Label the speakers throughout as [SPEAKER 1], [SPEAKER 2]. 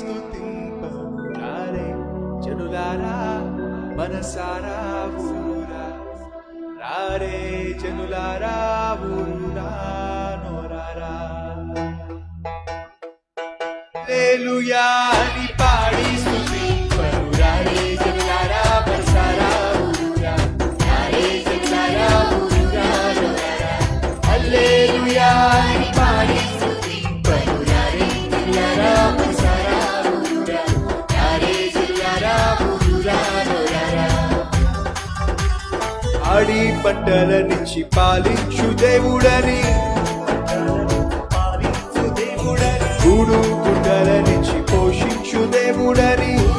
[SPEAKER 1] స్థుతింప రారే జనులారా మనసారా ఊరురా రారే జనులారా ఊరురా నోరారా లేలుయా అని పాడి స్థుతింపరు రారే జనులారా మనసారా ఊరురా రారే జనులారా ఊరురా నోరారా హల్లెలూయా అని పాడి స్థుతింపరు రారే జనులారా ఆడి పంటల నుంచి పాలించు దేవుడని. పాలించు దేవుడని. గుడు గుడ్డల నుంచి పోషించు దేవుడని.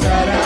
[SPEAKER 1] será.